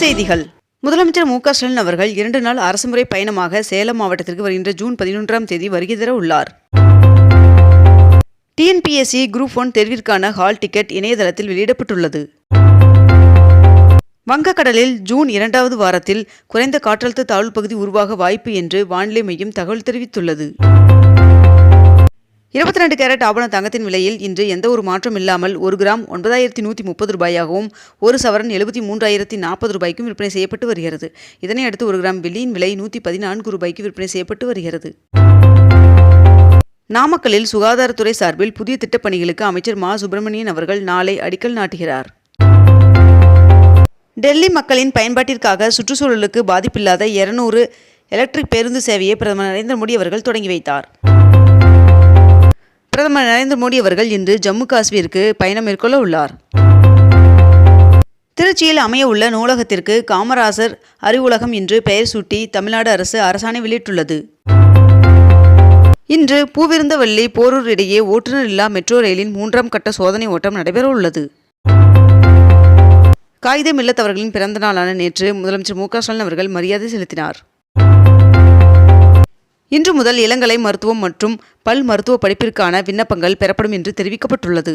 செய்திகள். முதலமைச்சர் மு க ஸ்டாலின் அவர்கள் இரண்டு நாள் அரசுமுறை பயணமாக சேலம் மாவட்டத்திற்கு வருகின்ற ஜூன் பதினொன்றாம் தேதி வருகை தர உள்ளார். டிஎன்பிஎஸ்சி குரூப் ஒன் தேர்விற்கான ஹால் டிக்கெட் இணையதளத்தில் வெளியிடப்பட்டுள்ளது. வங்கக்கடலில் ஜூன் இரண்டாவது வாரத்தில் குறைந்த காற்றழுத்த தாழ்வு பகுதி உருவாக வாய்ப்பு என்று வானிலை மையம் தகவல் தெரிவித்துள்ளது. இருபத்தி ரெண்டு கேரட் ஆபண தங்கத்தின் விலையில் இன்று எந்த ஒரு மாற்றம் இல்லாமல் ஒரு கிராம் ஒன்பதாயிரத்தி நூற்றி முப்பது ரூபாயாகவும் ஒரு சவரன் எழுபத்தி மூன்றாயிரத்தி நாற்பது ரூபாய்க்கும் விற்பனை செய்யப்பட்டு வருகிறது. இதனை அடுத்து ஒரு கிராம் வெள்ளியின் விலை நூற்றி பதினான்கு ரூபாய்க்கு விற்பனை செய்யப்பட்டு வருகிறது. நாமக்கல்லில் சுகாதாரத்துறை சார்பில் புதிய திட்டப்பணிகளுக்கு அமைச்சர் மா. சுப்பிரமணியன் அவர்கள் நாளை அடிக்கல் நாட்டுகிறார். டெல்லி மக்களின் பயன்பாட்டிற்காக சுற்றுச்சூழலுக்கு பாதிப்பில்லாத இருநூறு எலக்ட்ரிக் பேருந்து சேவையை பிரதமர் நரேந்திர மோடி அவர்கள் தொடங்கி வைத்தார். பிரதமர் நரேந்திர மோடி அவர்கள் இன்று ஜம்மு காஷ்மீருக்கு பயணம் மேற்கொள்ள உள்ளார். திருச்சியில் அமைய உள்ள நூலகத்திற்கு காமராசர் அறிவுலகம் என்று பெயர் சூட்டி தமிழ்நாடு அரசு அரசாணை வெளியிட்டுள்ளது. இன்று பூவிருந்தவல்லி போரூர் இடையே ஓட்டுநர் இல்லா மெட்ரோ ரயிலின் மூன்றாம் கட்ட சோதனை ஓட்டம் நடைபெற உள்ளது காகிதம் இல்லத்தவர்களின் பிறந்த நாளான நேற்று முதலமைச்சர் மு க ஸ்டாலின் அவர்கள் மரியாதை செலுத்தினார். இன்று முதல் இளங்கலை மருத்துவம் மற்றும் பல் மருத்துவ படிப்பிற்கான விண்ணப்பங்கள் பெறப்படும் என்று தெரிவிக்கப்பட்டுள்ளது.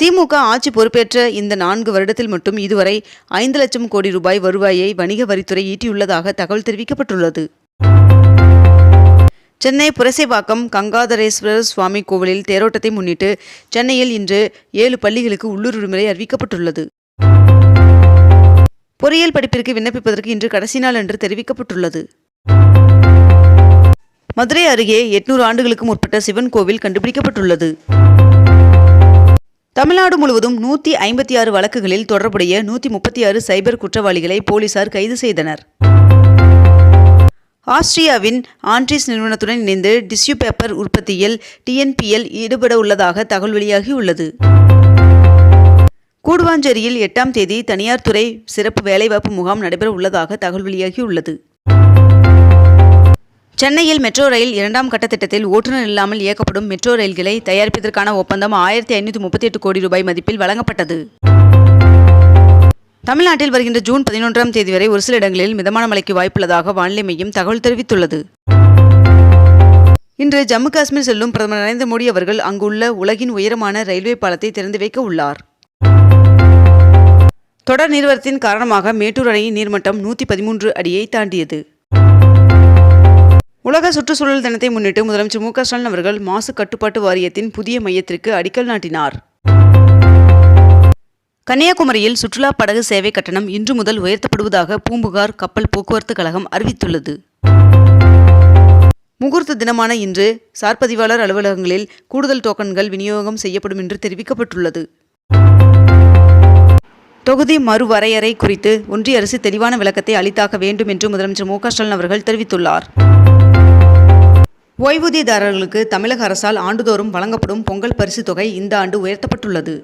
திமுக ஆட்சி பொறுப்பேற்ற இந்த நான்கு வருடத்தில் மட்டும் இதுவரை ஐந்து லட்சம் கோடி ரூபாய் வருவாயை வணிக வரித்துறை ஈட்டியுள்ளதாக தகவல் தெரிவிக்கப்பட்டுள்ளது. சென்னை புரசைவாக்கம் கங்காதரேஸ்வரர் சுவாமி கோவிலில் தேரோட்டத்தை முன்னிட்டு சென்னையில் இன்று ஏழு பள்ளிகளுக்கு உள்ளூர் விடுமுறை அறிவிக்கப்பட்டுள்ளது. பொறியியல் படிப்பிற்கு விண்ணப்பிப்பதற்கு இன்று கடைசி நாள் என்று தெரிவிக்கப்பட்டுள்ளது. மதுரை அருகே எட்நூறு ஆண்டுகளுக்கு முற்பட்ட சிவன் கோவில் கண்டுபிடிக்கப்பட்டுள்ளது. தமிழ்நாடு முழுவதும் நூற்றி ஐம்பத்தி ஆறு வழக்குகளில் தொடர்புடைய நூற்றி முப்பத்தி ஆறு சைபர் குற்றவாளிகளை போலீசார் கைது செய்தனர். ஆஸ்திரியாவின் ஆண்ட்ரிஸ் நிறுவனத்துடன் இணைந்து டிஷ்யூ பேப்பர் உற்பத்தியில் டிஎன்பிஎல் ஈடுபட உள்ளதாக தகவல் வெளியாகியுள்ளது. கூடுவாஞ்சேரியில் எட்டாம் தேதி தனியார் துறை சிறப்பு வேலைவாய்ப்பு முகாம் நடைபெற உள்ளதாக தகவல் வெளியாகியுள்ளது. சென்னையில் மெட்ரோ ரயில் இரண்டாம் கட்ட திட்டத்தில் ஓட்டுநர் இல்லாமல் இயக்கப்படும் மெட்ரோ ரயில்களை தயாரிப்பதற்கான ஒப்பந்தம் ஆயிரத்தி ஐநூற்றி முப்பத்தி எட்டு கோடி ரூபாய் மதிப்பில் வழங்கப்பட்டது. தமிழ்நாட்டில் வருகின்ற ஜூன் பதினொன்றாம் தேதி வரை ஒரு சில இடங்களில் மிதமான மழைக்கு வாய்ப்புள்ளதாக வானிலை மையம் தகவல் தெரிவித்துள்ளது. இன்று ஜம்மு காஷ்மீர் செல்லும் பிரதமர் நரேந்திர மோடி அவர்கள் அங்குள்ள உலகின் உயரமான ரயில்வே பாலத்தை திறந்து வைக்க உள்ளார். தொடர் நீர்வரத்தின் காரணமாக மேட்டூர் அணையின் நீர்மட்டம் நூற்றி பதிமூன்று அடியை தாண்டியது. உலக சுற்றுச்சூழல் தினத்தை முன்னிட்டு முதலமைச்சர் மு க ஸ்டாலின் அவர்கள் மாசு கட்டுப்பாட்டு வாரியத்தின் புதிய மையத்திற்கு அடிக்கல் நாட்டினார். கன்னியாகுமரியில் சுற்றுலா படகு சேவை கட்டணம் இன்று முதல் உயர்த்தப்படுவதாக பூம்புகார் கப்பல் போக்குவரத்து கழகம் அறிவித்துள்ளது. முகூர்த்த தினமான இன்று சார்பதிவாளர் அலுவலகங்களில் கூடுதல் டோக்கன்கள் விநியோகம் செய்யப்படும் என்று தெரிவிக்கப்பட்டுள்ளது. தொகுதி மறுவரையறை குறித்து ஒன்றிய அரசு தெளிவான விளக்கத்தை அளித்தாக வேண்டும் என்று முதலமைச்சர் மு க ஸ்டாலின் அவர்கள் தெரிவித்துள்ளார். ஓய்வூதியதாரர்களுக்கு தமிழக அரசால் ஆண்டுதோறும் வழங்கப்படும் பொங்கல் பரிசு தொகை இந்த ஆண்டு உயர்த்தப்பட்டுள்ளது.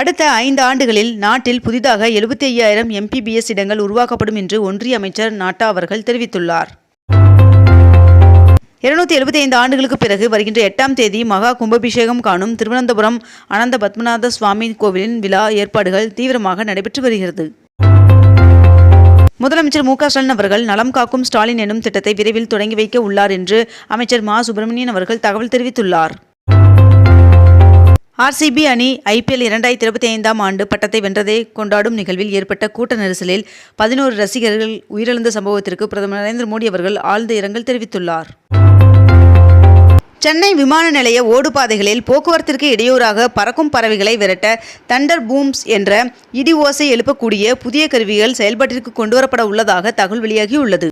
அடுத்த ஐந்து ஆண்டுகளில் நாட்டில் புதிதாக எழுபத்தி ஐயாயிரம் எம்பிபிஎஸ் இடங்கள் உருவாக்கப்படும் என்று ஒன்றிய அமைச்சர் நாட்டா அவர்கள் தெரிவித்துள்ளார். இருநூத்தி எழுபத்தி ஐந்து ஆண்டுகளுக்கு பிறகு வருகின்ற எட்டாம் தேதி மகா கும்பாபிஷேகம் காணும் திருவனந்தபுரம் அனந்த பத்மநாத சுவாமி கோவிலின் விழா ஏற்பாடுகள் தீவிரமாக நடைபெற்று வருகிறது. முதலமைச்சர் மு க ஸ்டாலின் அவர்கள் நலம் காக்கும் ஸ்டாலின் எனும் திட்டத்தை விரைவில் தொடங்கி வைக்க உள்ளார் என்று அமைச்சர் மா சுப்பிரமணியன் அவர்கள் தகவல் தெரிவித்துள்ளார். ஆர்சிபி அணி ஐபிஎல் இரண்டாயிரத்தி இருபத்தி ஐந்தாம் ஆண்டு பட்டத்தை வென்றதை கொண்டாடும் நிகழ்வில் ஏற்பட்ட கூட்ட நெரிசலில் பதினோரு ரசிகர்கள் உயிரிழந்த சம்பவத்திற்கு பிரதமர் நரேந்திர மோடி அவர்கள் ஆழ்ந்த இரங்கல் தெரிவித்துள்ளார். சென்னை விமான நிலைய ஓடுபாதைகளில் போக்குவரத்திற்கு இடையூறாக பறக்கும் பறவைகளை விரட்ட தண்டர் பூம்ஸ் என்ற இடி ஓசை எழுப்பக்கூடிய புதிய கருவிகள் செயல்பாட்டிற்கு கொண்டுவரப்பட உள்ளதாக தகவல் வெளியாகியுள்ளது.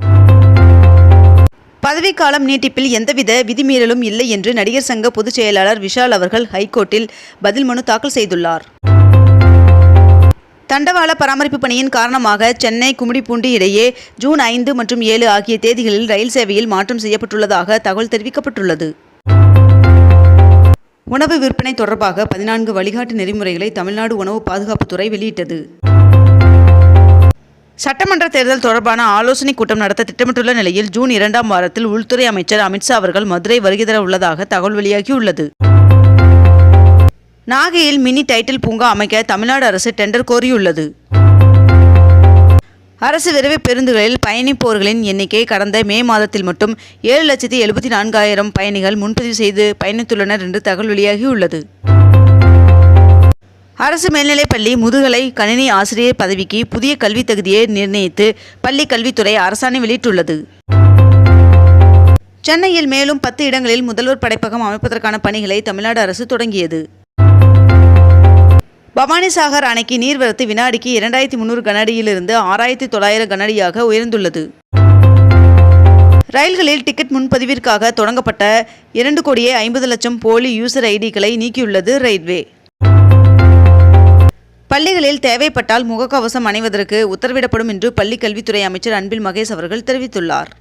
பதவிக்காலம் நீட்டிப்பில் எந்தவித விதிமீறலும் இல்லை என்று நடிகர் சங்க பொதுச் செயலாளர் விஷால் அவர்கள் ஹைகோர்ட்டில் பதில் மனு தாக்கல் செய்துள்ளார். தண்டவாள பராமரிப்பு பணியின் காரணமாக சென்னை கும்மிடிப்பூண்டி இடையே ஜூன் ஐந்து மற்றும் ஏழு ஆகிய தேதிகளில் ரயில் சேவையில் மாற்றம் செய்யப்பட்டுள்ளதாக தகவல் தெரிவிக்கப்பட்டுள்ளது. உணவு விற்பனை தொடர்பாக பதினான்கு வழிகாட்டு நெறிமுறைகளை தமிழ்நாடு உணவு பாதுகாப்புத்துறை வெளியிட்டது. சட்டமன்ற தேர்தல் தொடர்பான ஆலோசனைக் கூட்டம் நடத்த திட்டமிட்டுள்ள நிலையில் ஜூன் இரண்டாம் வாரத்தில் உள்துறை அமைச்சர் அமித்ஷா அவர்கள் மதுரை வருகை தர உள்ளதாக தகவல் வெளியாகியுள்ளது. நாகையில் மினி டைட்டில் பூங்கா அமைக்க தமிழ்நாடு அரசு டெண்டர் கோரியுள்ளது. அரசு விரைவு பேருந்துகளில் பயணிப்போர்களின் எண்ணிக்கை கடந்த மே மாதத்தில் மட்டும் ஏழு லட்சத்தி எழுபத்தி நான்காயிரம் பயணிகள் முன்பதிவு செய்து பயணித்துள்ளனர் என்று தகவல் வெளியாகியுள்ளது. அரசு மேல்நிலைப்பள்ளி முதுகலை கணினி ஆசிரியர் பதவிக்கு புதிய கல்வித் தகுதியை நிர்ணயித்து பள்ளி கல்வித்துறை அரசாணை வெளியிட்டுள்ளது. சென்னையில் மேலும் பத்து இடங்களில் முதல்வர் படைப்பகம் அமைப்பதற்கான பணிகளை தமிழ்நாடு அரசு தொடங்கியது. பவானிசாகர் அணைக்கு நீர்வரத்து வினாடிக்கு இரண்டாயிரத்தி முந்நூறு கனஅடியிலிருந்து ஆறாயிரத்தி தொள்ளாயிரம் கனஅடியாக உயர்ந்துள்ளது. ரயில்களில் டிக்கெட் முன்பதிவிற்காக தொடங்கப்பட்ட இரண்டு கோடியே ஐம்பது லட்சம் போலி யூசர் ஐடிகளை நீக்கியுள்ளது ரயில்வே. பள்ளிகளில் தேவைப்பட்டால் முகக்கவசம் அணிவதற்கு உத்தரவிடப்படும் என்று பள்ளிக் கல்வித்துறை அமைச்சர் அன்பில் மகேஷ் அவர்கள் தெரிவித்துள்ளார்.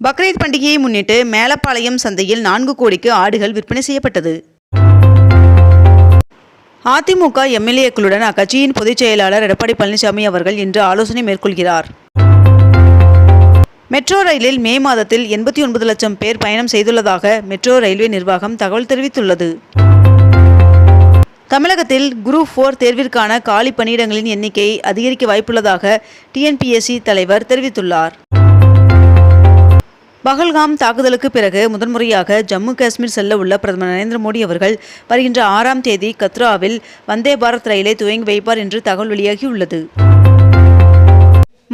பக்ரீத் பண்டிகையை முன்னிட்டு மேலப்பாளையம் சந்தையில் நான்கு கோடிக்கு ஆடுகள் விற்பனை செய்யப்பட்டது. அதிமுக எம்எல்ஏக்களுடன் அக்கட்சியின் பொதுச் செயலாளர் எடப்பாடி பழனிசாமி அவர்கள் இன்று ஆலோசனை மேற்கொள்கிறார். மெட்ரோ ரயிலில் மே மாதத்தில் எண்பத்தி ஒன்பது லட்சம் பேர் பயணம் செய்துள்ளதாக மெட்ரோ ரயில்வே நிர்வாகம் தகவல் தெரிவித்துள்ளது. தமிழகத்தில் குரூப் ஃபோர் தேர்விற்கான காலி பணியிடங்களின் எண்ணிக்கை அதிகரிக்க வாய்ப்புள்ளதாக டிஎன்பிஎஸ்சி தலைவர் தெரிவித்துள்ளார். பகல்காம் தாக்குதலுக்கு பிறகு முதன்முறையாக ஜம்மு காஷ்மீர் செல்ல உள்ள பிரதமர் நரேந்திர மோடி அவர்கள் வருகின்ற ஆறாம் தேதி கத்ராவில் வந்தே பாரத் ரயிலை துவங்கி வைப்பார் என்று தகவல் வெளியாகியுள்ளது.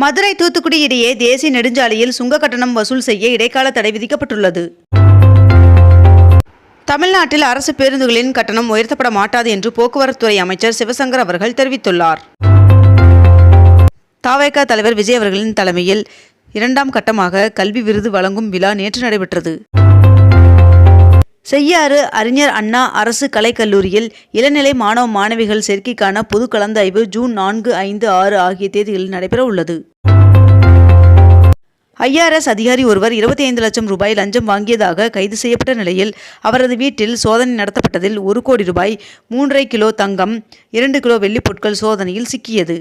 மதுரை தூத்துக்குடி இடையே தேசிய நெடுஞ்சாலையில் சுங்க கட்டணம் வசூல் செய்ய இடைக்கால தடை விதிக்கப்பட்டுள்ளது. தமிழ்நாட்டில் அரசு பேருந்துகளின் கட்டணம் உயர்த்தப்பட மாட்டாது என்று போக்குவரத்துறை அமைச்சர் சிவசங்கர் அவர்கள் தெரிவித்துள்ளார். தாவேக தலைவர் விஜய் அவர்களின் தலைமையில் இரண்டாம் கட்டமாக கல்வி விருது வழங்கும் விழா நேற்று நடைபெற்றது. செய்யாறு அறிஞர் அண்ணா அரசு கலைக்கல்லூரியில் இளநிலை மாணவ மாணவிகள் சேர்க்கைக்கான பொது கலந்தாய்வு ஜூன் நான்கு ஐந்து ஆறு ஆகிய தேதிகளில் நடைபெற உள்ளது. ஐஆர்எஸ் அதிகாரி ஒருவர் இருபத்தி ஐந்து லட்சம் ரூபாய் லஞ்சம் வாங்கியதாக கைது செய்யப்பட்ட நிலையில் அவரது வீட்டில் சோதனை நடத்தப்பட்டதில் ஒரு கோடி ரூபாய் மூன்றரை கிலோ தங்கம் இரண்டு கிலோ வெள்ளிப் பொருட்கள் சோதனையில் சிக்கியது.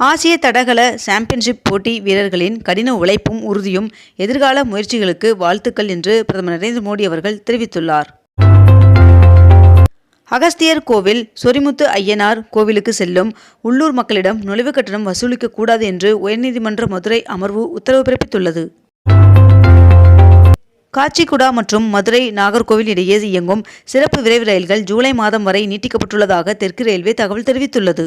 ஆசிய தடகள சாம்பியன்ஷிப் போட்டி வீரர்களின் கடின உழைப்பும் உறுதியும் எதிர்கால முயற்சிகளுக்கு வாழ்த்துக்கள் என்று பிரதமர் நரேந்திர மோடி அவர்கள் தெரிவித்துள்ளார். அகஸ்தியர் கோவில் சொரிமுத்து ஐயனார் கோவிலுக்கு செல்லும் உள்ளூர் மக்களிடம் நுழைவு கட்டணம் வசூலிக்க கூடாது என்று உயர்நீதிமன்ற மதுரை அமர்வு உத்தரவு பிறப்பித்துள்ளது. காச்சிகுடா மற்றும் மதுரை நாகர்கோவில் இடையே இயங்கும் சிறப்பு விரைவு ரயில்கள் ஜூலை மாதம் வரை நீட்டிக்கப்பட்டுள்ளதாக தெற்கு ரயில்வே தகவல் தெரிவித்துள்ளது.